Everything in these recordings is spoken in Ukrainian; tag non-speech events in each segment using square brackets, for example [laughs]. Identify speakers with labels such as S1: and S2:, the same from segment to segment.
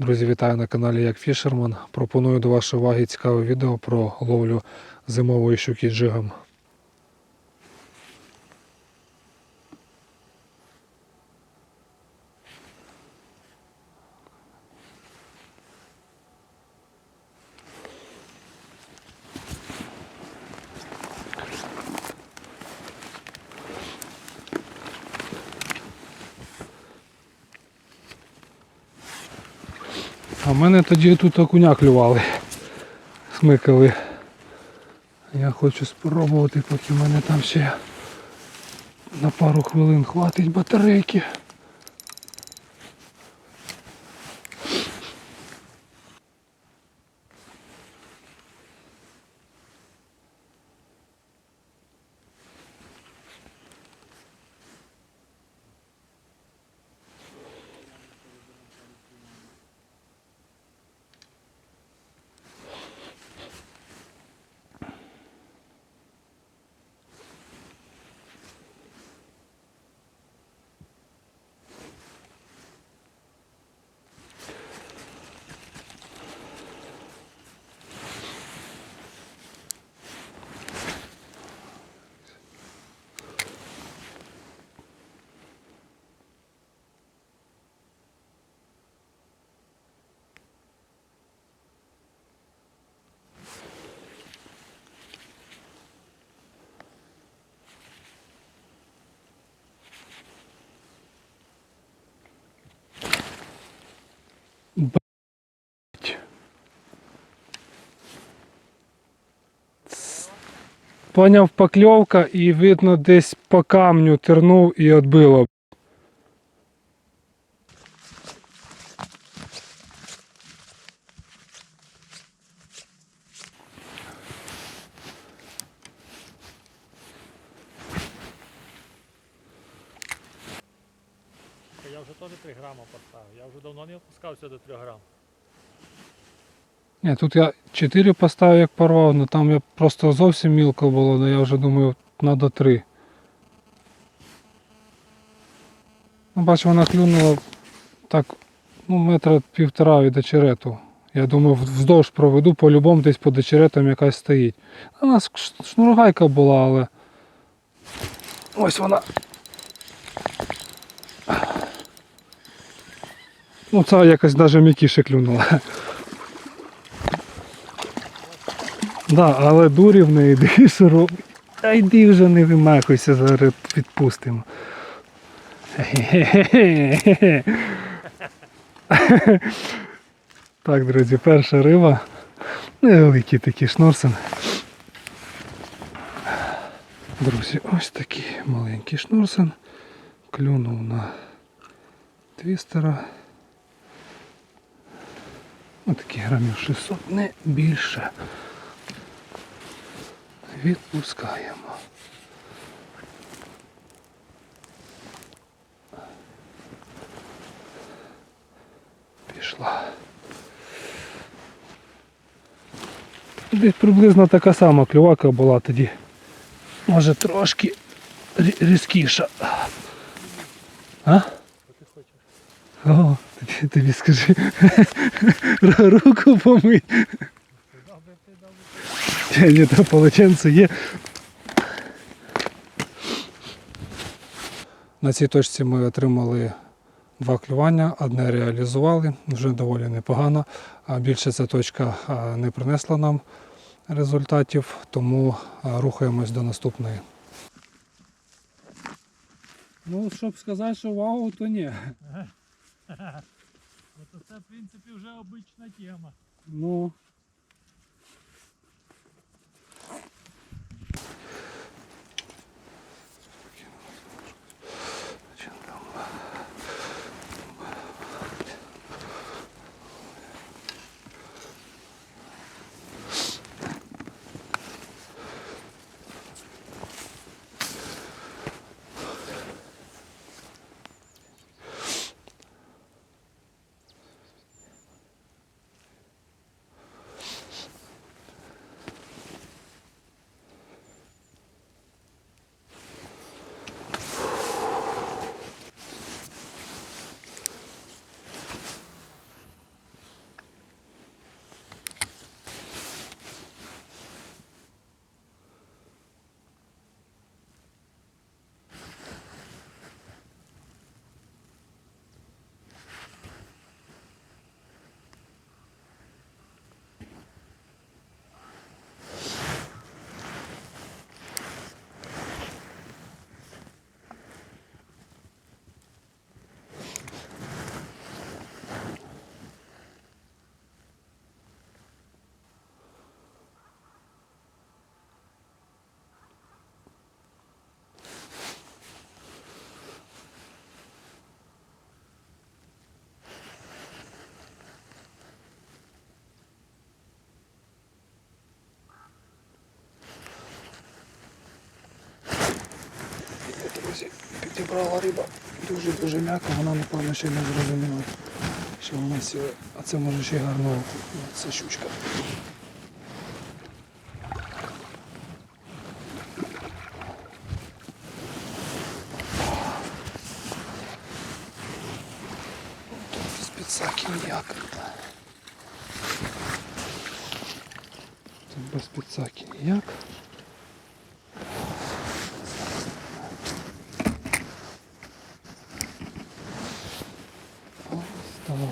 S1: Друзі, вітаю на каналі Як Фішерман. Пропоную до вашої уваги цікаве відео про ловлю зимової щуки джигом. А мене тоді тут окуня клювали. Смикали. Я хочу спробувати, поки в мене там ще на пару хвилин хватить батарейки. Поняв покльовка і видно десь по камню тернув і відбило.
S2: Я вже теж 3 грама поставив. Я вже давно не опускався до 3 грам.
S1: Ні, тут я 4 поставив, як порвав, але там я просто зовсім мілко було, але я вже думаю, треба 3. Ну, бачу, вона клюнула так, ну, метра півтора від очерету. Я думаю, вздовж проведу, по-любому десь під очеретом якась стоїть. У нас шнургайка була, але. Ось вона. Ну, це якось навіть м'якіше клюнула. Да, але дурі в неї диви, [laughs] що робить. Та йди вже не вимахуйся, зараз відпустимо. [laughs] Так, друзі, перша риба. Невеликий такий шнорсен. Друзі, ось такий маленький шнурсен. Клюнув на твістера. Ось такий грамів 600, не більше. Відпускаємо. Пішла. Десь приблизно така сама клювака була тоді. Може трошки різкіша. А? О, тобі, тобі скажи. [laughs] Руку помий.
S2: Ти добре, ти добре.
S1: Ні, то полотенце є. На цій точці ми отримали два клювання, одне реалізували, вже доволі непогано. Більше ця точка не принесла нам результатів, тому рухаємось до наступної. Ну, щоб сказати, що вау, то ні. [laughs]
S2: Це, в принципі, вже обична тема.
S1: Ну. Підібрала риба. Дуже-дуже м'яка, вона напевно ще не зрозуміла, що вона сіла. А це може ще гарно. Це щучка. Підсаки ніяк. Тут без підсаки ніяк. Так.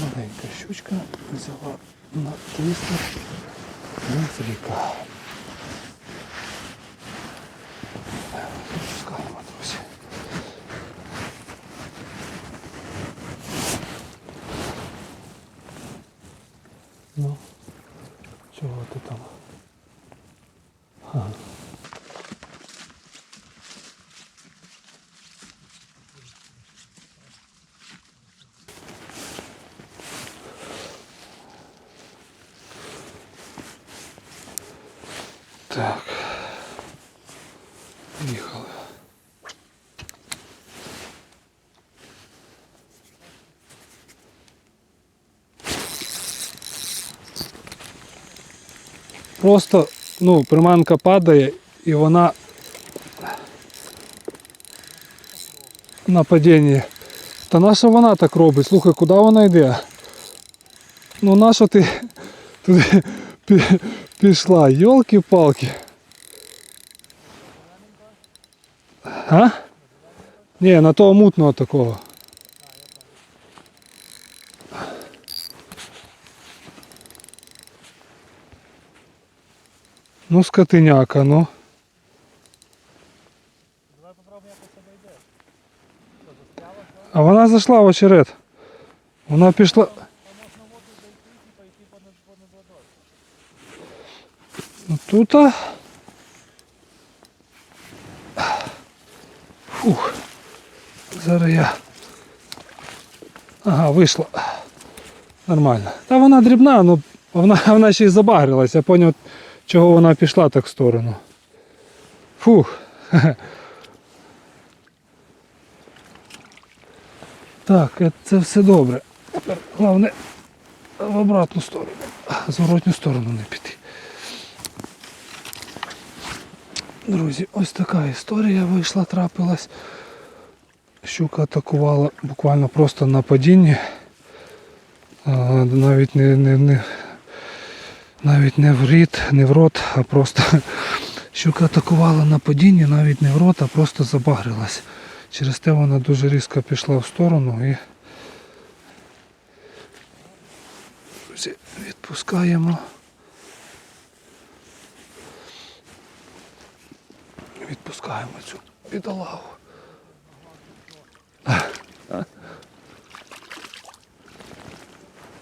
S1: Маленька щучка взяла на твістер Нефріка. Пускаємо, друзі. Ну, чого ти там? Ага. Їхали. Просто, ну, приманка падає і вона на падінні. Та наша вона так робить? Слухай, куди вона йде? Ну наша ти туди [laughs] пі- пішла? Йолки-палки. А? Ні, на того мутного такого. Ну, скотиняка, ну.
S2: Давай попробуємо якось обійде. Що, застряла? що?
S1: А вона зайшла в очерет. Вона пішла.
S2: Там
S1: Фух. Зараз я. Ага, вийшла. Нормально. Та вона дрібна, ну вона, [laughs] вона ще й забагрилась. Я зрозумів, чого вона пішла так в сторону. Фух. [laughs] Так, е, це все добре. Головне в обратну сторону. Зворотню сторону не піти. Друзі, ось така історія вийшла, трапилась. Щука атакувала буквально просто на падінні. Навіть не, не, не, навіть не в рід, не в рот, а просто [laughs] щука атакувала на падінні, навіть не в рот, а просто забагрилась. Через те вона дуже різко пішла в сторону і відпускаємо. Відпускаємо цю бідолагу.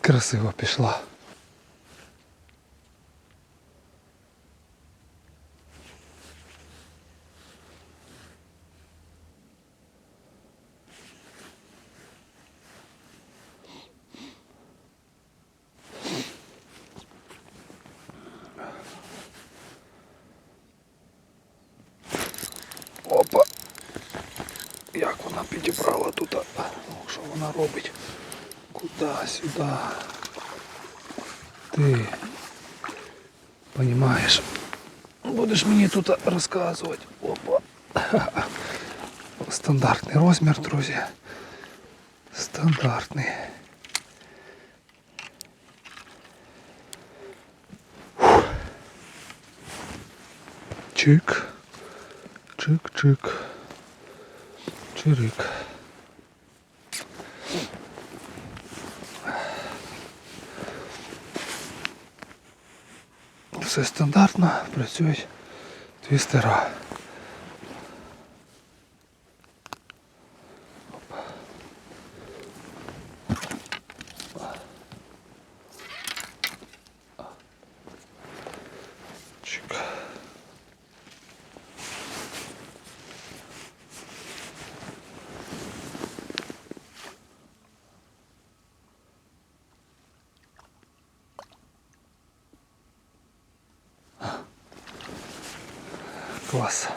S1: Красиво пішла. Як вона підібрала тут? а? Ну, що вона робить? Куди сюди? Ти Понімаєш? Будеш мені тут розказувати. Опа. Стандартний розмір, друзі. Стандартний. Фух. Чик. Чик-чик. Чирик. Все стандартно, працюють твістера. Чик. Клас.